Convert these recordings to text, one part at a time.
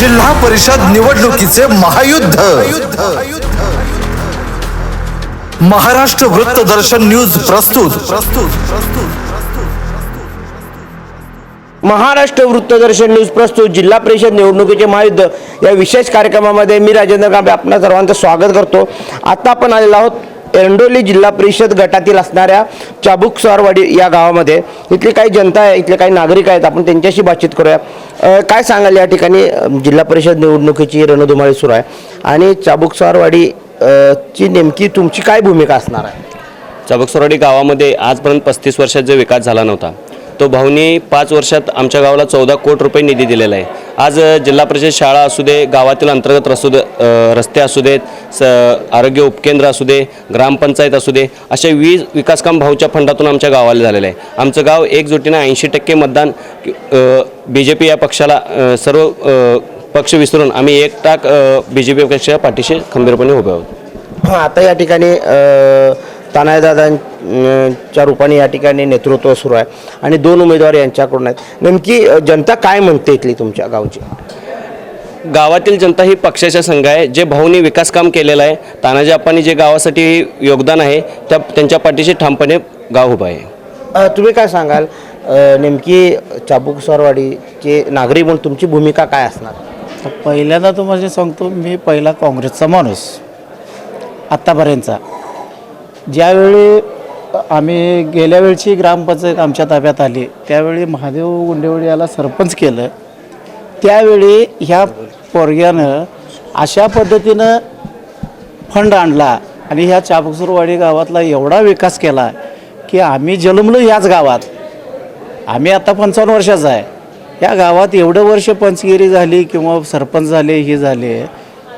जिल्हा परिषद निवडणुकीचे महायुद्ध. महाराष्ट्र वृत्तदर्शन न्यूज प्रस्तुत. महाराष्ट्र वृत्तदर्शन न्यूज प्रस्तुत. जिल्हा परिषद निवडणुकीचे महायुद्ध. या विशेष कार्यक्रमामध्ये मी राजेंद्र कांबे आपणा सर्वांचं स्वागत करतो. आता आपण आलेलो आहोत एरंडोली जिल्हा परिषद गटातील असणाऱ्या चाबुक या गावामध्ये. इथली काही जनता आहे इथले काही नागरिक आहेत आपण त्यांच्याशी बातचीत करूया. काय सांगाल या ठिकाणी? जिल्हा परिषद निवडणुकीची रणधुमाळी सुरू आहे आणि चाबुकसारवाडी ची नेमकी तुमची काय भूमिका असणार आहे? चाबुकसारवाडी गावामध्ये आजपर्यंत पस्तीस वर्षात जो विकास झाला नव्हता तो भाऊनी पाच वर्षात आमच्या गावाला चौदा कोटी रुपये निधी दिलेला आहे. आज जिल्हा परिषद शाळा असू दे गावातील अंतर्गत रसू दे रस्ते असू देत स आरोग्य उपकेंद्र असू दे ग्रामपंचायत असू दे असे वीज विकासकाम भाऊच्या फंडातून आमच्या गावाला झालेलं आहे. आमचं गाव एकजुटीनं ऐंशी टक्के मतदान बी जे पी या पक्षाला सर्व पक्ष विसरून आम्ही एक टाक बी जे पी पक्षाच्या पाठीशी खंबीरपणे उभे आहोत. हां आता या ठिकाणी तानायदादांच्या रूपाने या ठिकाणी नेतृत्व सुरू आहे आणि दोन उमेदवार यांच्याकडून आहेत. नेमकी जनता काय म्हणते इथली तुमच्या गावची? गावातील जनता ही पक्षाच्या संघ आहे. जे भाऊनी विकास काम केलेलं आहे तानाजी आप्पांनी जे गावासाठी योगदान आहे त्या त्यांच्या पाठीशी ठामपणे गाव उभं आहे. तुम्ही काय सांगाल? नेमकी चाबुक सरवाडीचे नागरिक म्हणून तुमची भूमिका काय असणार? पहिल्यांदा तुम्हाला सांगतो मी पहिला काँग्रेसचा माणूस. आत्तापर्यंतचा ज्यावेळी आम्ही गेल्या वेळची ग्रामपंचायत आमच्या ताब्यात आली त्यावेळी महादेव गुंडेवडी याला सरपंच केलं. त्यावेळी ह्या पोरग्यानं अशा पद्धतीनं फंड आणला आणि ह्या चापकसूरवाडी गावातला एवढा विकास केला की आम्ही जन्मलो ह्याच गावात. आम्ही आता पंचावन्न वर्षाचा आहे. या गावात एवढं वर्ष पंचगिरी झाली किंवा सरपंच झाले हे झाले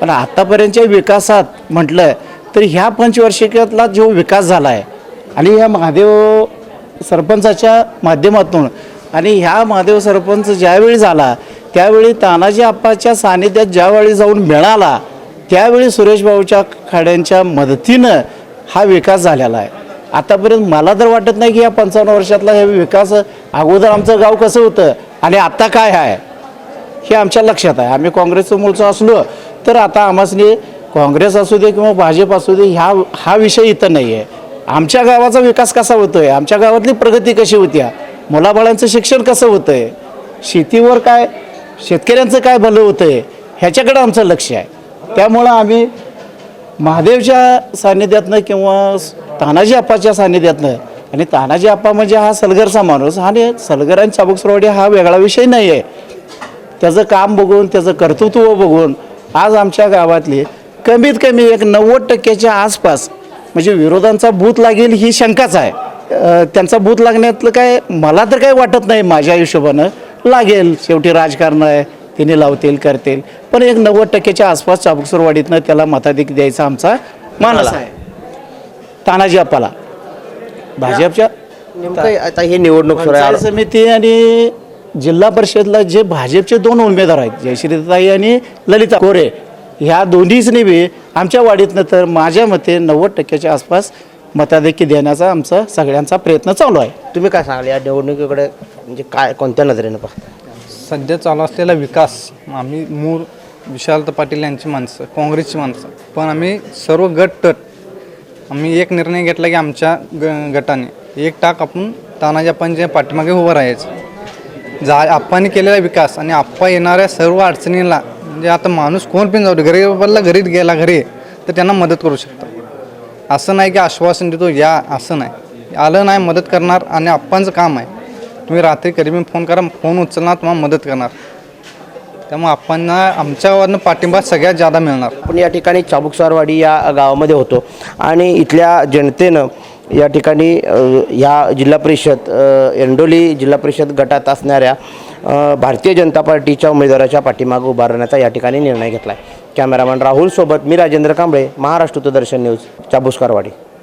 पण आत्तापर्यंतच्या विकासात म्हटलं तर ह्या पंचवार्षिकातला जो विकास झाला आहे आणि ह्या महादेव सरपंचाच्या माध्यमातून आणि ह्या महादेव सरपंच ज्यावेळी झाला त्यावेळी तानाजी आप्पाच्या सानिध्यात ज्यावेळी जाऊन मिळाला त्यावेळी सुरेश भाऊच्या खाड्यांच्या मदतीनं हा विकास झालेला आहे. आतापर्यंत मला तर वाटत नाही की या पंचावन्न वर्षातला हे विकास अगोदर आमचं गाव कसं होतं आणि आत्ता काय आहे हे आमच्या लक्षात आहे. आम्ही काँग्रेसचं मूळचं असलो तर आता आम्हासनी काँग्रेस असू दे किंवा भाजप असू दे ह्या हा विषय इथं नाही आहे आमच्या गावाचा विकास कसा होतो आहे आमच्या गावातली प्रगती कशी होती? मुलाबाळांचं शिक्षण कसं होतं आहे शेतीवर काय शेतकऱ्यांचं काय भलं होतं आहे ह्याच्याकडं आमचं लक्ष आहे. त्यामुळं आम्ही महादेवच्या सान्निध्यातनं किंवा तानाजी आप्पाच्या सान्निध्यातनं आणि तानाजी आप्पा म्हणजे हा सलगरचा माणूस आणि सलगर आणि चाबूक हा वेगळा विषय नाही आहे त्याचं काम बघून त्याचं कर्तृत्व बघून आज आमच्या गावातली कमीत कमी एक नव्वद टक्क्याच्या आसपास म्हणजे विरोधांचा बूथ लागेल ही शंकाच आहे. त्यांचा बूथ लागण्यातलं काय मला तर काही वाटत नाही माझ्या हिशोबानं. लागेल शेवटी राजकारण आहे तिने लावतील करतील. पण एक नव्वद टक्क्याच्या आसपास चाबुकसरवाडीतनं त्याला मताधिक द्यायचा आमचा मानस आहे. तानाजी अप्पाला भाजपच्या नेमकं आता हे निवडणूक पंचायत समिती आणि जिल्हा परिषदला जे भाजपचे दोन उमेदवार आहेत जयश्रीताई आणि ललिता कोरे ह्या दोन्हीच बी. आमच्या वाडीतनं तर माझ्या मते नव्वद टक्क्याच्या आसपास मताधिक्य देण्याचा आमचा सगळ्यांचा प्रयत्न चालू आहे. तुम्ही काय सांगाल? या निवडणुकीकडे म्हणजे काय कोणत्या नजरेनं पाहता? सध्या चालू असलेला विकास आम्ही मूळ विशालत पाटील यांची माणसं काँग्रेसची माणसं. पण आम्ही सर्व गट तट आम्ही एक निर्णय घेतला की आमच्या ग गटाने एक टाक आपण तानाजी आप्पांच्या पाठीमागे उभं राहायचं. जा आप्पांनी केलेला विकास आणि आप्पा येणाऱ्या सर्व अडचणीला म्हणजे आता माणूस कोण पण जाऊ दे गरीबाला घरीच गेला घरी तर त्यांना मदत करू शकतो. असं नाही की आश्वासन देतो या असं नाही. आलं नाही मदत करणार आणि आप्पांचं काम आहे. तुम्ही रात्री कधी पण फोन करा फोन उचलणार तुम्हाला मदत करणार. त्यामुळे आप्पांना आमच्यावरनं पाठिंबा सगळ्यात जादा मिळणार. आपण या ठिकाणी चाबुकसारवाडी या गावामध्ये होतो. आणि इथल्या जनतेनं या ठिकाणी ह्या जिल्हा परिषद एंडोली जिल्हा परिषद गटात असणाऱ्या भारतीय जनता पार्टीच्या उमेदवाराच्या पाठीमागे उभारण्याचा या ठिकाणी निर्णय घेतला आहे कॅमेरामॅन राहुल सोबत मी राजेंद्र कांबळे महाराष्ट्र दर्शन न्यूज चाबुसकारवाडी.